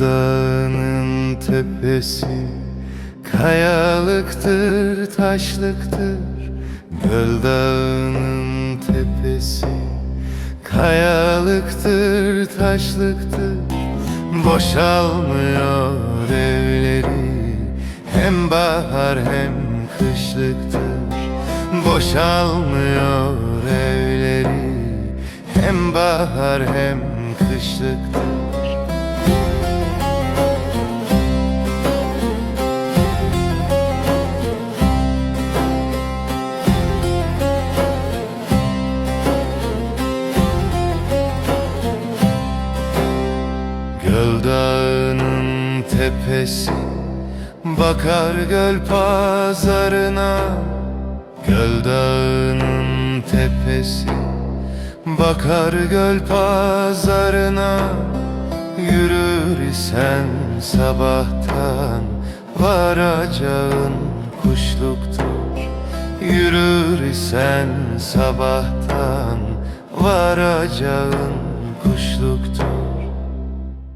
Dağının tepesi Kayalıktır, taşlıktır. Göl Dağının tepesi Kayalıktır, taşlıktır. Boşalmıyor evleri Hem bahar hem kışlıktır. Boşalmıyor evleri Hem bahar hem kışlıktır Göl dağının tepesi Bakar göl pazarına. Göl dağının tepesi Bakar göl pazarına. Yürür isen sabahtan Varacağın kuşluktur. Yürür isen sabahtan Varacağın kuşluktur